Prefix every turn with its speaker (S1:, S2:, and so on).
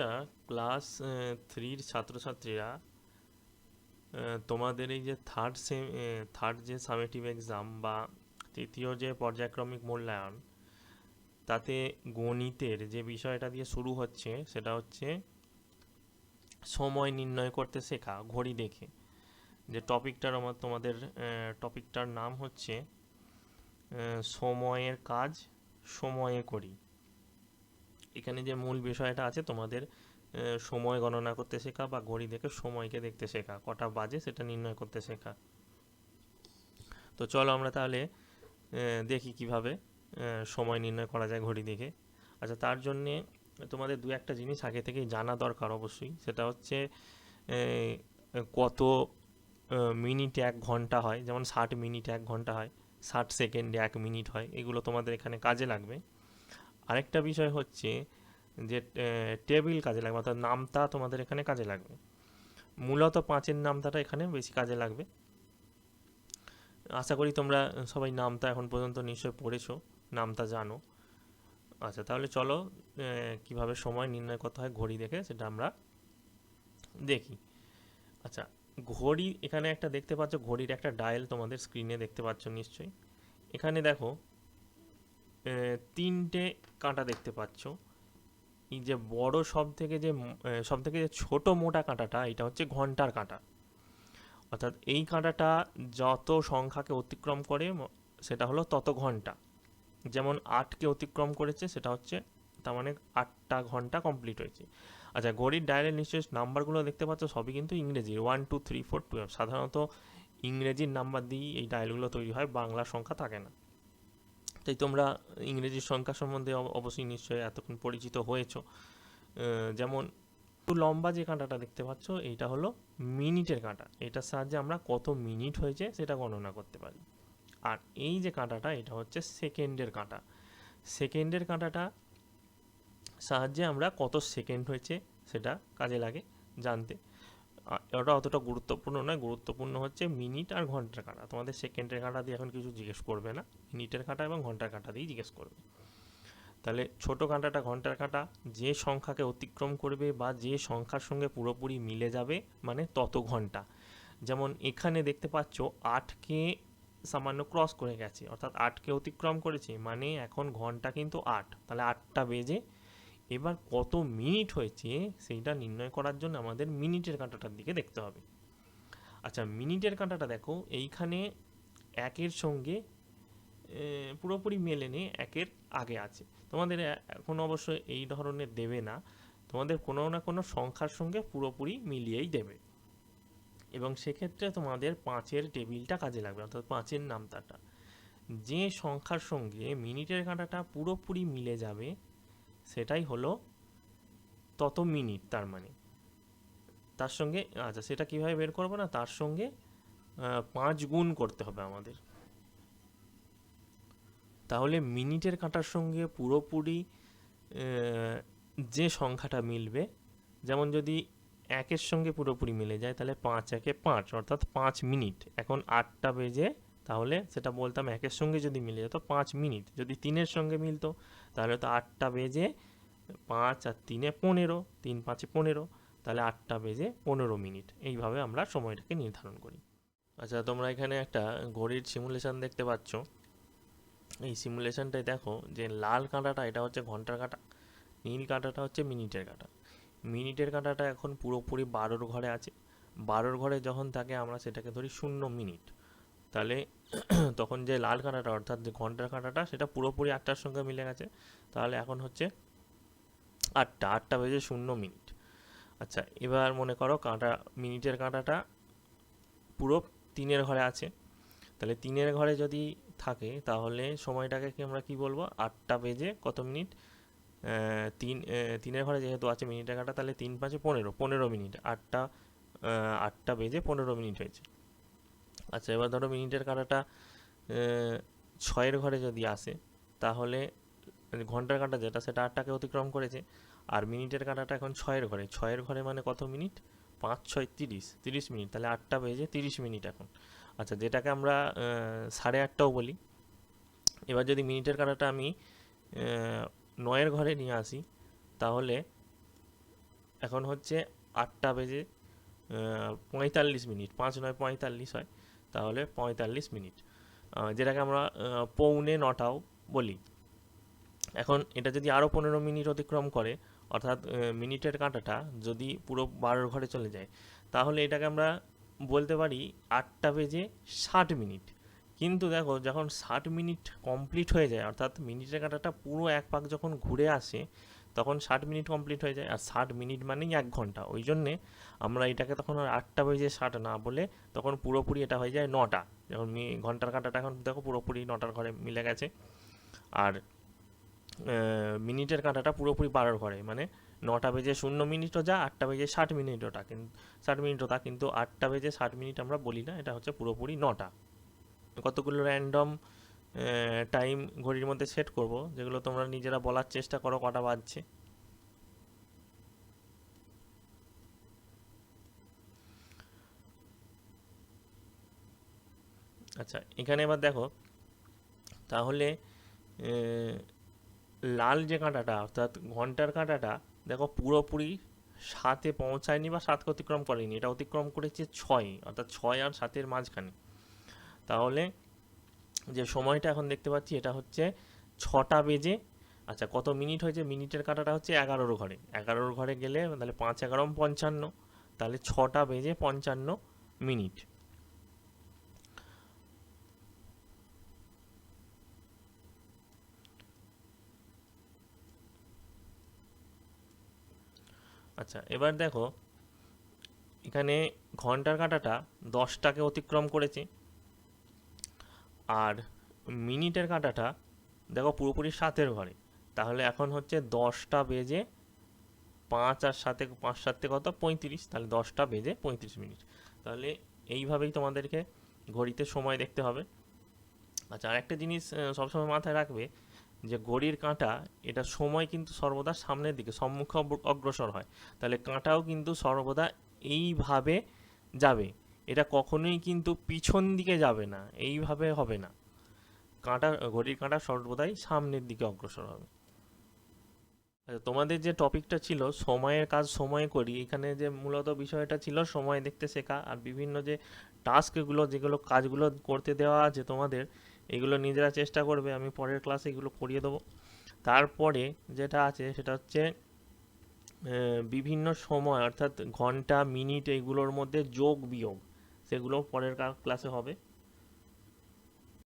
S1: আচ্ছা ক্লাস থ্রির ছাত্রছাত্রীরা তোমাদের এই যে থার্ড সেম থার্ড যে সামেটিভ এক্সাম বা তৃতীয় যে পর্যায়ক্রমিক মূল্যায়ন, তাতে গণিতের যে বিষয়টা দিয়ে শুরু হচ্ছে, সেটা হচ্ছে সময় নির্ণয় করতে শেখা, ঘড়ি দেখে। যে টপিকটার আমার তোমাদের টপিকটার নাম হচ্ছে সময়ের কাজ, সময়ে করি। এখানে যে মূল বিষয়টা আছে, তোমাদের সময় গণনা করতে শেখা বা ঘড়ি দেখে সময়কে দেখতে শেখা, কটা বাজে সেটা নির্ণয় করতে শেখা। তো চলো আমরা তাহলে দেখি কীভাবে সময় নির্ণয় করা যায় ঘড়ি দেখে। আচ্ছা তার জন্যে তোমাদের দু একটা জিনিস আগে থেকেই জানা দরকার অবশ্যই। সেটা হচ্ছে কত মিনিট এক ঘণ্টা হয়, যেমন ষাট মিনিট এক ঘণ্টা হয়, ষাট সেকেন্ড এক মিনিট হয়, এগুলো তোমাদের এখানে কাজে লাগবে। আরেকটা বিষয় হচ্ছে যে টেবিল কাজে লাগবে, অর্থাৎ নামতা তোমাদের এখানে কাজে লাগবে। মূলত পাঁচের নামতাটা এখানে বেশি কাজে লাগবে। আশা করি তোমরা সবাই নামতা এখন পর্যন্ত নিশ্চয় পড়েছো, নামতা জানো। আচ্ছা তাহলে চলো কীভাবে সময় নির্ণয় করতে হয় ঘড়ি দেখে, সেটা আমরা দেখি। আচ্ছা ঘড়ি, এখানে একটা দেখতে পাচ্ছ, ঘড়ির একটা ডায়াল তোমাদের স্ক্রিনে দেখতে পাচ্ছ নিশ্চয়ই। এখানে দেখো তিনটে কাঁটা দেখতে পাচ্ছ। এই যে বড় সব থেকে যে সব থেকে যে ছোট মোটা কাঁটাটা, এটা হচ্ছে ঘণ্টার কাঁটা। অর্থাৎ এই কাঁটাটা যত সংখ্যাকে অতিক্রম করে সেটা হলো তত ঘণ্টা। যেমন আটকে অতিক্রম করেছে, সেটা হচ্ছে তার মানে আটটা ঘণ্টা কমপ্লিট হয়েছে। আচ্ছা ঘড়ির ডায়ালের নিশ্চয়ই নাম্বারগুলো দেখতে পাচ্ছ, সবই কিন্তু ইংরেজি। One two three four twelve সাধারণত ইংরেজির নাম্বার দিয়েই এই ডায়ালগুলো তৈরি হয়, বাংলা সংখ্যা থাকে না। তাই তোমরা ইংরেজির সংখ্যা সম্বন্ধে অবশ্যই নিশ্চয়ই এতক্ষণ পরিচিত হয়েছো। যেমন একটু লম্বা যে কাঁটাটা দেখতে পাচ্ছ, এইটা হলো মিনিটের কাঁটা। এটার সাহায্যে আমরা কত মিনিট হয়েছে সেটা গণনা করতে পারি। আর এই যে কাঁটাটা, এটা হচ্ছে সেকেন্ডের কাঁটা। সেকেন্ডের কাঁটাটা সাহায্যে আমরা কত সেকেন্ড হয়েছে সেটা কাজে লাগে জানতে। ওটা অতটা গুরুত্বপূর্ণ নয়। গুরুত্বপূর্ণ হচ্ছে মিনিট আর ঘণ্টার কাঁটা। তোমাদের সেকেন্ডের কাঁটা দিয়ে এখন কিছু জিজ্ঞেস করবে না। মিনিটের কাঁটা এবং ঘণ্টার কাঁটা দিয়েই জিজ্ঞেস করবে। তাহলে ছোট কাঁটাটা ঘণ্টার কাঁটা, যে সংখ্যাকে অতিক্রম করবে বা যে সংখ্যার সঙ্গে পুরোপুরি মিলে যাবে মানে তত ঘণ্টা। যেমন এখানে দেখতে পাচ্ছ আটকে সামান্য ক্রস করে গেছে। অর্থাৎ আটকে অতিক্রম করেছে মানে এখন ঘণ্টা কিন্তু আট। তাহলে আটটা বেজে এবার কত মিনিট হয়েছে সেইটা নির্ণয় করার জন্য আমাদের মিনিটের কাঁটাটার দিকে দেখতে হবে। আচ্ছা মিনিটের কাঁটাটা দেখো, এইখানে একের সঙ্গে পুরোপুরি মেলে নেই একের আগে আছে। তোমাদের এখন অবশ্য এই ধরনের দেবে না, তোমাদের কোনো না কোনো সংখ্যার সঙ্গে পুরোপুরি মিলিয়েই দেবে। এবং সেক্ষেত্রে তোমাদের পাঁচের টেবিলটা কাজে লাগবে, অর্থাৎ পাঁচের নামতাটা। যে সংখ্যার সঙ্গে মিনিটের কাঁটাটা পুরোপুরি মিলে যাবে সেটাই হলো তত মিনিট তার মানে। তার সঙ্গে আচ্ছা সেটা কীভাবে বের করব না? তার সঙ্গে পাঁচ গুণ করতে হবে আমাদের। তাহলে মিনিটের কাঁটার সঙ্গে পুরোপুরি যে সংখ্যাটা মিলবে, যেমন যদি একের সঙ্গে পুরোপুরি মিলে যায়, তাহলে পাঁচ একে পাঁচ, অর্থাৎ পাঁচ মিনিট। এখন আটটা বেজে তাহলে সেটা বলতাম একের সঙ্গে যদি মিলে যেত, পাঁচ মিনিট। যদি তিনের সঙ্গে মিলতো, তাহলে তো আটটা বেজে পাঁচ আর তিনে পনেরো, তিন পাঁচে পনেরো, তাহলে আটটা বেজে পনেরো মিনিট। এইভাবে আমরা সময়টাকে নির্ধারণ করি। আচ্ছা তোমরা এখানে একটা ঘড়ির সিমুলেশান দেখতে পাচ্ছ। এই সিমুলেশনটায় দেখো যে লাল কাঁটাটা, এটা হচ্ছে ঘণ্টার কাঁটা, নীল কাঁটাটা হচ্ছে মিনিটের কাঁটা। মিনিটের কাঁটাটা এখন পুরোপুরি বারোর ঘরে আছে। বারোর ঘরে যখন থাকে, আমরা সেটাকে ধরি শূন্য মিনিট। তাহলে তখন যে লাল কাঁটাটা, অর্থাৎ যে ঘণ্টার কাঁটাটা, সেটা পুরোপুরি আটটার সঙ্গে মিলে গেছে। তাহলে এখন হচ্ছে আটটা আটটা বেজে শূন্য মিনিট। আচ্ছা এবার মনে করো কাঁটা, মিনিটের কাঁটাটা পুরো তিনের ঘরে আছে। তাহলে তিনের ঘরে যদি থাকে, তাহলে সময়টাকে কি আমরা কি বলব? আটটা বেজে কত মিনিট? তিন তিনের ঘরে যেহেতু আছে মিনিটের কাঁটা, তাহলে তিন পাঁচে পনেরো পনেরো মিনিট। আটটা আটটা বেজে পনেরো মিনিট হয়েছে। আচ্ছা এবার ধরো মিনিটের কাঁটাটা ছয়ের ঘরে যদি আসে, তাহলে মানে ঘণ্টার কাঁটা যেটা, সেটা আটটাকে অতিক্রম করেছে, আর মিনিটের কাঁটাটা এখন ছয়ের ঘরে। ছয়ের ঘরে মানে কত মিনিট? পাঁচ, ছয়, তিরিশ। তিরিশ মিনিট, তাহলে আটটা বেজে তিরিশ মিনিট এখন। আচ্ছা যেটাকে আমরা সাড়ে আটটাও বলি। এবার যদি মিনিটের কাঁটাটা আমি নয়ের ঘরে নিয়ে আসি, তাহলে এখন হচ্ছে আটটা বেজে পঁয়তাল্লিশ মিনিট। পাঁচ নয়, পঁয়তাল্লিশ হয়। তাহলে পঁয়তাল্লিশ মিনিট। যেটাকে আমরা পৌনে নটাও বলি। এখন এটা যদি আরও পনেরো মিনিট অতিক্রম করে, অর্থাৎ মিনিটের কাঁটাটা যদি পুরো বারোর ঘরে চলে যায়, তাহলে এটাকে আমরা বলতে পারি আটটা বেজে ষাট মিনিট। কিন্তু দেখো, যখন ষাট মিনিট কমপ্লিট হয়ে যায়, অর্থাৎ মিনিটের কাঁটাটা পুরো এক পাক যখন ঘুরে আসে তখন ষাট মিনিট কমপ্লিট হয়ে যায়। আর ষাট মিনিট মানেই এক ঘণ্টা। ওই জন্যে আমরা এটাকে তখন আর আটটা বেজে ষাট না বলে তখন পুরোপুরি এটা হয়ে যায় নটা। যখন ঘণ্টার কাঁটাটা এখন দেখো পুরোপুরি নটার ঘরে মিলে গেছে। আর মিনিটের কাঁটাটা পুরোপুরি বারোর ঘরে। মানে নটা বেজে শূন্য মিনিটও যা, আটটা বেজে ষাট মিনিট ওটা কিন্তু ষাট মিনিট ওটা কিন্তু আটটা বেজে ষাট মিনিট আমরা বলি না। এটা হচ্ছে পুরোপুরি নটা। কতগুলো র্যান্ডম টাইম ঘড়ির মধ্যে সেট করব, যেগুলো তোমরা নিজেরা বলার চেষ্টা করো কটা বাজছে। আচ্ছা এখানে এবার দেখো, তাহলে লাল যে কাঁটাটা, অর্থাৎ ঘণ্টার কাঁটাটা, দেখো পুরোপুরি সাতে পৌঁছায়নি বা সাতকে অতিক্রম করেনি, এটা অতিক্রম করেছে ছয়, অর্থাৎ ছয় আর সাতের মাঝখানে। তাহলে যে সময়টা এখন দেখতে পাচ্ছি, এটা হচ্ছে ছটা বেজে আচ্ছা কত মিনিট হয়েছে? মিনিটের কাঁটাটা হচ্ছে এগারোর ঘরে। এগারোর ঘরে গেলে তাহলে পাঁচ এগারো পঞ্চান্ন। তাহলে ছটা বেজে পঞ্চান্ন মিনিট। আচ্ছা এবার দেখো, এখানে ঘণ্টার কাঁটাটা দশটাকে অতিক্রম করেছে। আর মিনিটের কাঁটাটা দেখো পুরোপুরি সাতের ঘরে। তাহলে এখন হচ্ছে দশটা বেজে পাঁচ আর সাতে, পাঁচ সাতে কত? পঁয়ত্রিশ। তাহলে দশটা বেজে পঁয়ত্রিশ মিনিট। তাহলে এইভাবেই তোমাদেরকে ঘড়িতে সময় দেখতে হবে। আচ্ছা আর একটা জিনিস সবসময় মাথায় রাখবে যে ঘড়ির কাঁটা, এটা সময় কিন্তু সর্বদা সামনের দিকে, সম্মুখে অগ্র- অগ্রসর হয়। তাহলে কাঁটাও কিন্তু সর্বদা এইভাবে যাবে। এটা কখনোই কিন্তু পিছন দিকে যাবে না, এইভাবে হবে না। কাঁটা, ঘড়ির কাঁটা সর্বদাই সামনের দিকে অগ্রসর হবে। আচ্ছা তোমাদের যে টপিকটা ছিল, সময়ের কাজ সময়ে করি, এখানে যে মূলত বিষয়টা ছিল সময় দেখতে শেখা আর বিভিন্ন যে টাস্কগুলো যেগুলো কাজগুলো করতে দেওয়া আছে তোমাদের, এগুলো নিজেরা চেষ্টা করবে, আমি পরের ক্লাসে এগুলো করিয়ে দেবো। তারপরে যেটা আছে, সেটা হচ্ছে বিভিন্ন সময়, অর্থাৎ ঘণ্টা মিনিট এইগুলোর মধ্যে যোগ বিয়োগ। সেগুলো পরের ক্লাসে হবে।